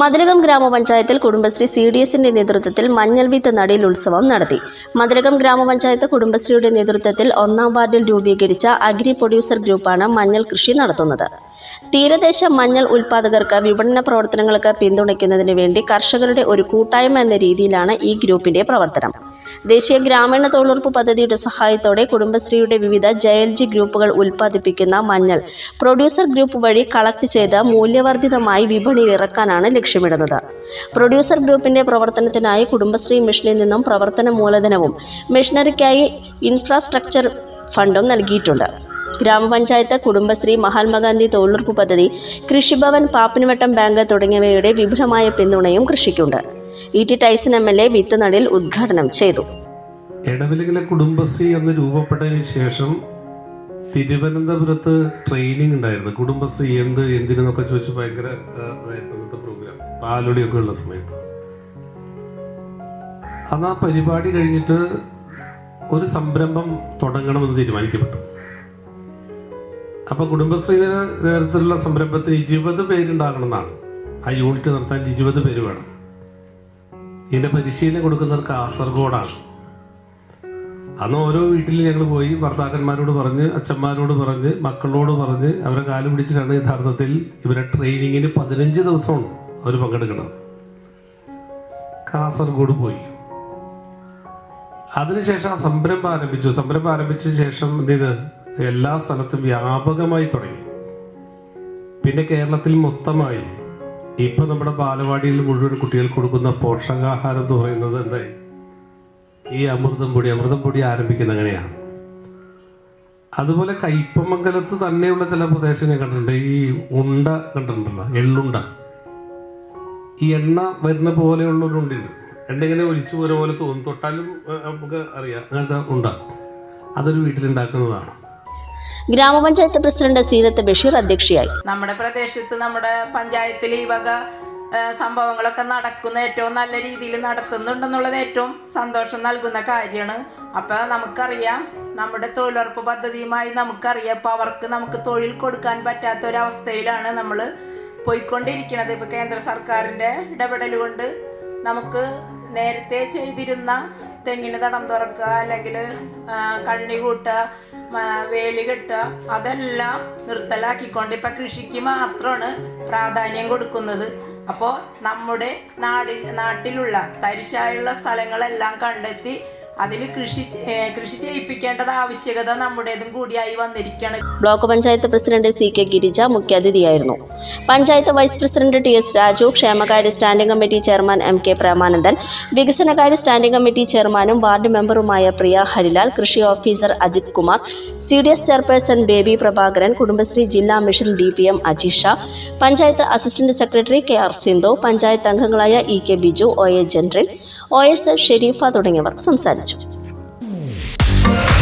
മതിലകം ഗ്രാമപഞ്ചായത്തിൽ Kudumbashree C D എസിന്റെ നേതൃത്വത്തിൽ മഞ്ഞൾ വിത്ത് നടീൽ ഉത്സവം നടത്തി. മതിലകം ഗ്രാമപഞ്ചായത്ത് കുടുംബശ്രീയുടെ നേതൃത്വത്തിൽ ഒന്നാം വാർഡിൽ രൂപീകരിച്ച അഗ്രി പ്രൊഡ്യൂസർ ഗ്രൂപ്പാണ് മഞ്ഞൾ കൃഷി നടത്തുന്നത്. തീരദേശ മഞ്ഞൾ ഉൽപ്പാദകർക്ക് വിപണന പ്രവർത്തനങ്ങൾക്ക് പിന്തുണയ്ക്കുന്നതിന് വേണ്ടി കർഷകരുടെ ഒരു കൂട്ടായ്മ എന്ന രീതിയിലാണ് ഈ ഗ്രൂപ്പിന്റെ പ്രവർത്തനം. ദേശീയ ഗ്രാമീണ തൊഴിലുറപ്പ് പദ്ധതിയുടെ സഹായത്തോടെ കുടുംബശ്രീയുടെ വിവിധ ജയൽജി ഗ്രൂപ്പുകൾ ഉൽപ്പാദിപ്പിക്കുന്ന മഞ്ഞൾ. പ്രൊഡ്യൂസർ ഗ്രൂപ്പ് വഴി കളക്ട് ചെയ്ത് മൂല്യവർദ്ധിതമായി വിപണിയിൽ ഇറക്കാനാണ് ലക്ഷ്യമിടുന്നത്. പ്രൊഡ്യൂസർ ഗ്രൂപ്പിന്റെ പ്രവർത്തനത്തിനായി കുടുംബശ്രീ മിഷനിൽ നിന്നും പ്രവർത്തന മൂലധനവും മിഷനറിക്കായി ഇൻഫ്രാസ്ട്രക്ചർ ഫണ്ടും നൽകിയിട്ടുണ്ട്. ഗ്രാമപഞ്ചായത്ത് കുടുംബശ്രീ മഹാത്മാഗാന്ധി തൊഴിലുറപ്പ് പദ്ധതി കൃഷിഭവൻ പാപ്പിനുവട്ടം ബാങ്ക് തുടങ്ങിയവയുടെ വിപുലമായ പിന്തുണയും കൃഷിക്കുണ്ട്. E T Tyson M L A വിത്ത് നടിൽ ഉദ്ഘാടനം ചെയ്തു. ഇടവിലകിലെ കുടുംബശ്രീ എന്ന് രൂപപ്പെട്ടതിന് ശേഷം തിരുവനന്തപുരത്ത് ട്രെയിനിങ് ഉണ്ടായിരുന്നു. കുടുംബശ്രീ എന്ത് എന്തിനെന്നൊക്കെ ചോദിച്ച് ഭയങ്കര പ്രോഗ്രാം പാലൊടിയൊക്കെ ഉള്ള സമയത്ത്. അന്ന് ആ പരിപാടി കഴിഞ്ഞിട്ട് ഒരു സംരംഭം തുടങ്ങണമെന്ന് തീരുമാനിക്കപ്പെട്ടു. അപ്പൊ കുടുംബശ്രീ നേരത്തിലുള്ള സംരംഭത്തിന് ഇരുപത് പേരുണ്ടാകണമെന്നാണ്. ആ യൂണിറ്റ് നടത്താൻ ഇരുപത് പേര് വേണം. ഇതിന്റെ പരിശീലനം കൊടുക്കുന്നത് കാസർഗോഡാണ്. അന്ന് ഓരോ വീട്ടിൽ ഞങ്ങൾ പോയി ഭർത്താക്കന്മാരോട് പറഞ്ഞ് അച്ഛന്മാരോട് പറഞ്ഞ് മക്കളോട് പറഞ്ഞ് അവരെ കാലം പിടിച്ചിട്ടാണ് യഥാർത്ഥത്തിൽ ഇവരെ ട്രെയിനിങ്ങിന് പതിനഞ്ച് ദിവസമാണ് അവർ പങ്കെടുക്കുന്നത്. കാസർഗോഡ് പോയി. അതിനുശേഷം ആ സംരംഭം ആരംഭിച്ചു. സംരംഭം ആരംഭിച്ച ശേഷം എന്ത് ചെയ്ത് എല്ലാ സ്ഥലത്തും വ്യാപകമായി തുടങ്ങി. പിന്നെ കേരളത്തിൽ മൊത്തമായി ഇപ്പൊ നമ്മുടെ ബാലവാടിയിൽ മുഴുവൻ കുട്ടികൾ കൊടുക്കുന്ന പോഷകാഹാരം എന്ന് പറയുന്നത് എന്തായി ഈ അമൃതം പൊടി അമൃതം പൊടി ആരംഭിക്കുന്ന അങ്ങനെയാണ്. അതുപോലെ കയ്പമംഗലത്ത് തന്നെയുള്ള ചില പ്രദേശം ഞാൻ കണ്ടിട്ടുണ്ട്. ഈ ഉണ്ട കണ്ടിട്ടുണ്ടല്ലോ എള്ളുണ്ട. ഈ എണ്ണ വരുന്ന പോലെയുള്ള ഒരു ഉണ്ടുണ്ട് എണ്ണ ഇങ്ങനെ ഒലിച്ചു പോലെ പോലെ തോന്നും. തൊട്ടാലും നമുക്ക് അറിയാം. അങ്ങനത്തെ ഉണ്ട. അതൊരു വീട്ടിലുണ്ടാക്കുന്നതാണ്. ഗ്രാമപഞ്ചായത്ത് പ്രസിഡന്റ് സീനത്ത് ബഷീർ അധ്യക്ഷയായി. നമ്മുടെ പ്രദേശത്ത് നമ്മുടെ പഞ്ചായത്തിൽ ഈ വക സംഭവങ്ങളൊക്കെ നടക്കുന്ന ഏറ്റവും നല്ല രീതിയിൽ നടത്തുന്നുണ്ടെന്നുള്ളത് ഏറ്റവും സന്തോഷം നൽകുന്ന കാര്യമാണ്. അപ്പം നമുക്കറിയാം നമ്മുടെ തൊഴിലുറപ്പ് പദ്ധതിയുമായി നമുക്കറിയാം. ഇപ്പോൾ അവർക്ക് നമുക്ക് തൊഴിൽ കൊടുക്കാൻ പറ്റാത്ത ഒരവസ്ഥയിലാണ് നമ്മൾ പോയിക്കൊണ്ടിരിക്കുന്നത്. ഇപ്പോൾ കേന്ദ്ര സർക്കാരിന്റെ ഇടപെടൽ കൊണ്ട് നമുക്ക് നേരത്തെ ചെയ്തിരുന്ന തെങ്ങിന് തടം തുറക്കുക അല്ലെങ്കിൽ കണ്ണി കൂട്ടുക വേലി കെട്ടുക അതെല്ലാം നിർത്തലാക്കിക്കൊണ്ട് ഇപ്പം കൃഷിക്ക് മാത്രമാണ് പ്രാധാന്യം കൊടുക്കുന്നത്. അപ്പോൾ നമ്മുടെ നാടി നാട്ടിലുള്ള തരിശായുള്ള സ്ഥലങ്ങളെല്ലാം കണ്ടെത്തി അതിൽ കൃഷി കൃഷി ചെയ്യിപ്പിക്കേണ്ടത് ആവശ്യകത നമ്മുടേതും കൂടിയായി വന്നിരിക്കുകയാണ് block panchayat president C K Girija മുഖ്യാതിഥിയായിരുന്നു. Panchayat vice president T S Raju ക്ഷേമകാര്യ standing committee chairman M K Premanandan വികസനകാര്യ സ്റ്റാൻഡിംഗ് കമ്മിറ്റി ചെയർമാനും വാർഡ് മെമ്പറുമായ പ്രിയ ഹരിലാൽ കൃഷി officer Ajith Kumar C D S chairperson Baby Prabhakaran Kudumbashree ജില്ലാ mission D P M Ajeesha panchayat assistant secretary K R Sindhu panchayat അംഗങ്ങളായ E K Biju O A general O S Sherifa തുടങ്ങിയവർ സംസാരിച്ചു. ラジオ。